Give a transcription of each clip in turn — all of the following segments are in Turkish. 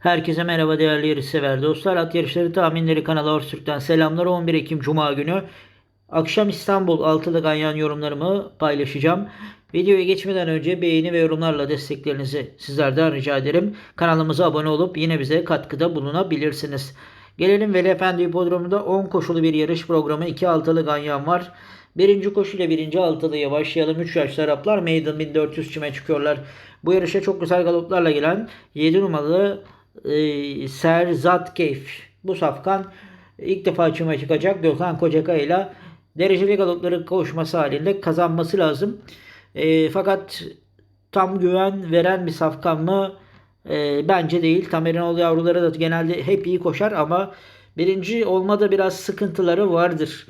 Herkese merhaba değerli yarışsever dostlar. At yarışları tahminleri kanalı Orsürk'ten selamlar. 11 Ekim Cuma günü akşam İstanbul altılı ganyan yorumlarımı paylaşacağım. Videoya geçmeden önce beğeni ve yorumlarla desteklerinizi sizlerden rica ederim. Kanalımıza abone olup yine bize katkıda bulunabilirsiniz. Gelelim Veli Efendi Hipodromu'nda 10 koşulu bir yarış programı 2 altılı ganyan var. Birinci koşuyla birinci altılıya başlayalım. 3 yaşlı Araplar Maiden 1400 çime çıkıyorlar. Bu yarışa çok güzel galoplarla gelen 7 numaralı e, Serzat Keyf. Bu safkan ilk defa çime çıkacak. Gökhan Kocakaya ile dereceli galopları koşması halinde kazanması lazım. E, fakat tam güven veren bir safkan mı? E, bence değil. Tamerinoğlu yavruları da genelde hep iyi koşar ama birinci olmada biraz sıkıntıları vardır.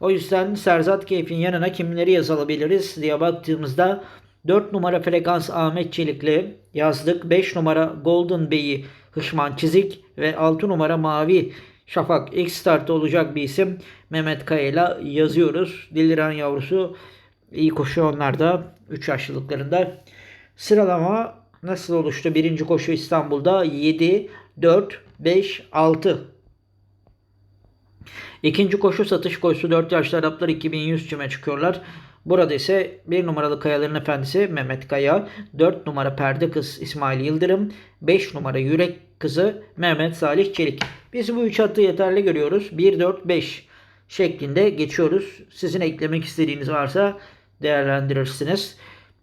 O yüzden Serzat Keyf'in yanına kimleri yazabiliriz diye baktığımızda 4 numara frekans Ahmet Çelik'le yazdık. 5 numara Golden Bey'i Hışman Çizik ve 6 numara Mavi Şafak ilk startta olacak bir isim Mehmet Kaya'yla yazıyoruz. Diliran yavrusu iyi koşuyor onlar da 3 yaşlılıklarında. Sıralama nasıl oluştu? Birinci koşu İstanbul'da 7, 4, 5, 6. İkinci koşu satış koşusu 4 yaşlı Araplar 2100 çime çıkıyorlar. Burada ise 1 numaralı Kayaların Efendisi Mehmet Kaya, 4 numara Perde Kız İsmail Yıldırım, 5 numara Yürek Kızı Mehmet Salih Çelik. Biz bu 3 hattı yeterli görüyoruz. 1, 4, 5 şeklinde geçiyoruz. Sizin eklemek istediğiniz varsa değerlendirirsiniz.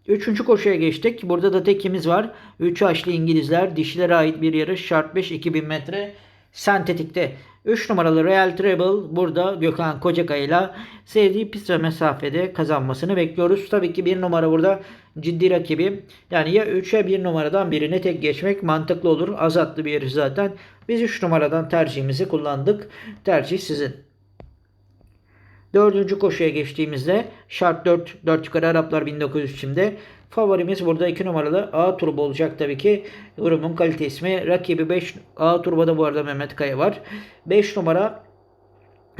Üçüncü koşuya geçtik. Burada da tekimiz var. 3 yaşlı İngilizler dişilere ait bir yarış. Şart 5 2000 metre sentetikte. 3 numaralı Real Treble burada Gökhan Kocakaya ile sevdiği pist mesafede kazanmasını bekliyoruz. Tabii ki 1 numara burada ciddi rakibi. Yani ya 3'e 1 numaradan birine tek geçmek mantıklı olur. Azatlı bir yarış zaten. Biz 3 numaradan tercihimizi kullandık. Tercih sizin. Dördüncü koşuya geçtiğimizde şart 4, 4 yukarı Araplar 1900 şimdi. Favorimiz burada 2 numaralı A turbo olacak tabii ki. Grubun kalite ismi. Rakibi 5 A turboda bu arada Mehmet Kaya var. 5 numara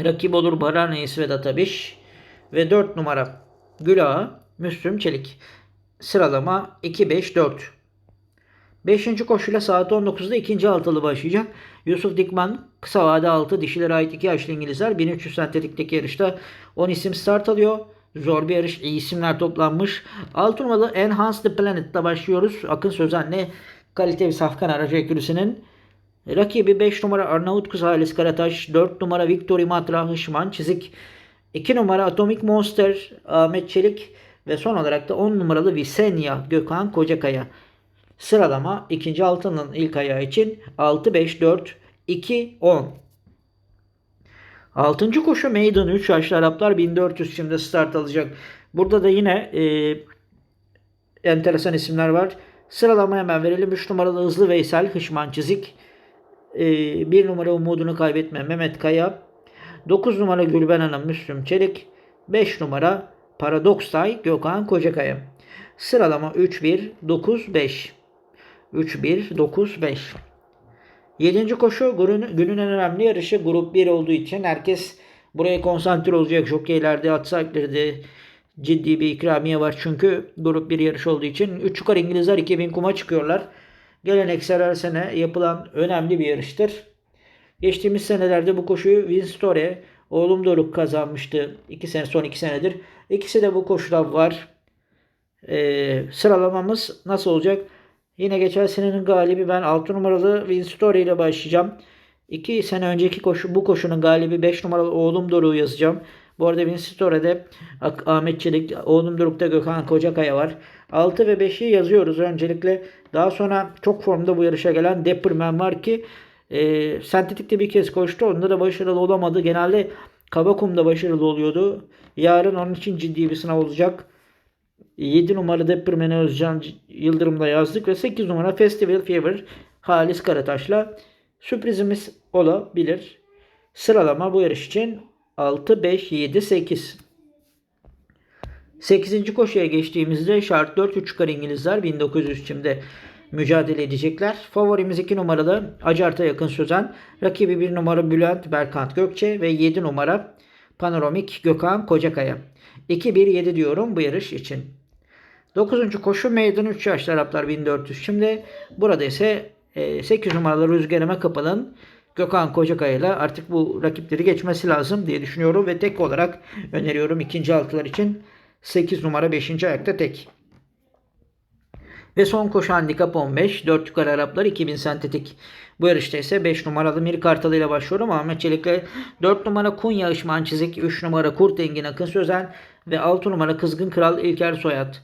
rakip olur Baran Reis ve Databiş. Ve 4 numara Gül Ağa, Müslüm Çelik. Sıralama 2-5-4. 5. koşuyla saat 19'da ikinci altılı başlayacak. Yusuf Dikman kısa vade altı dişilere ait 2 yaşlı İngilizler 1300 sentetikteki yarışta 10 isim start alıyor. Zor bir yarış. iyi isimler toplanmış. Alt numaralı Enhance the Planet'ta başlıyoruz. Akın Sözen'le kalite bir safkan aracı ekürüsünün. Rakibi 5 numara Arnavut Kız Karataş, 4 numara Victory Matra Hışman Çizik, 2 numara Atomic Monster Ahmet Çelik ve son olarak da 10 numaralı Visenya Gökhan Kocakaya. Sıralama ikinci altının ilk ayağı için 6, 5, 4, 2, 10. Altıncı koşu Maiden 3 yaşlı Araplar 1400 şimdi start alacak. Burada da yine e, enteresan isimler var. Sıralama hemen verelim. 3 numaralı Hızlı Veysel Hışman Çizik. E, 1 numara umudunu kaybetme Mehmet Kaya. 9 numara Gülben Hanım Müslüm Çelik. 5 numara Paradoksay Gökhan Kocakaya. Sıralama 3-1-9-5. 3-1-9-5. 7. koşu günün, en önemli yarışı grup 1 olduğu için herkes buraya konsantre olacak. Jokeylerde, at sahiplerde ciddi bir ikramiye var. Çünkü grup 1 yarış olduğu için 3 yukarı İngilizler 2000 kuma çıkıyorlar. Geleneksel her sene yapılan önemli bir yarıştır. Geçtiğimiz senelerde bu koşuyu Winstore, oğlum Doruk kazanmıştı. 2 sene son 2 senedir. İkisi de bu koşuda var. Ee, sıralamamız nasıl olacak? Yine geçen senenin galibi ben 6 numaralı Winstory ile başlayacağım. 2 sene önceki koşu bu koşunun galibi 5 numaralı oğlum Doruk'u yazacağım. Bu arada Winstore'de Ahmet Çelik, oğlum Doruk'ta Gökhan Kocakaya var. 6 ve 5'i yazıyoruz öncelikle. Daha sonra çok formda bu yarışa gelen Depperman var ki e, sentetikte bir kez koştu. Onda da başarılı olamadı. Genelde Kabakum'da başarılı oluyordu. Yarın onun için ciddi bir sınav olacak. 7 numara Depperman'ı Özcan Yıldırım'la yazdık ve 8 numara Festival Fever Halis Karataş'la sürprizimiz olabilir. Sıralama bu yarış için 6, 5, 7, 8. 8. koşuya geçtiğimizde şart 4 3 yukarı İngilizler 1900 çimde mücadele edecekler. Favorimiz 2 numaralı Acart'a yakın Sözen. Rakibi 1 numara Bülent Berkant Gökçe ve 7 numara Panoramik Gökhan Kocakaya. 2-1-7 diyorum bu yarış için. 9. koşu meydan 3 yaşlı Araplar 1400. Şimdi burada ise 8 numaralı Rüzgarıma Kapal'ın Gökhan Kocakaya ile artık bu rakipleri geçmesi lazım diye düşünüyorum ve tek olarak öneriyorum ikinci altılar için 8 numara 5. ayakta tek. Ve son koşu handikap 15. 4 yukarı Araplar 2000 sentetik. Bu yarışta ise 5 numaralı Mir Kartalı ile başlıyorum. Ahmet Çelik'le 4 numara Kunya Işman Çizik, 3 numara Kurt Engin Akın Sözen ve 6 numara Kızgın Kral İlker Soyat.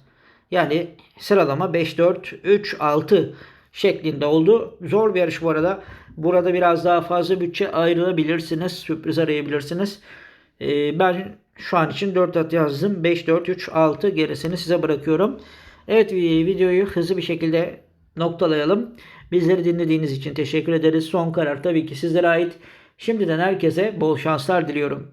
Yani sıralama 5-4-3-6 şeklinde oldu. Zor bir yarış bu arada. Burada biraz daha fazla bütçe ayrılabilirsiniz. Sürpriz arayabilirsiniz. Ee, ben şu an için 4 at yazdım. 5-4-3-6 gerisini size bırakıyorum. Evet videoyu hızlı bir şekilde noktalayalım. Bizleri dinlediğiniz için teşekkür ederiz. Son karar tabii ki sizlere ait. Şimdiden herkese bol şanslar diliyorum.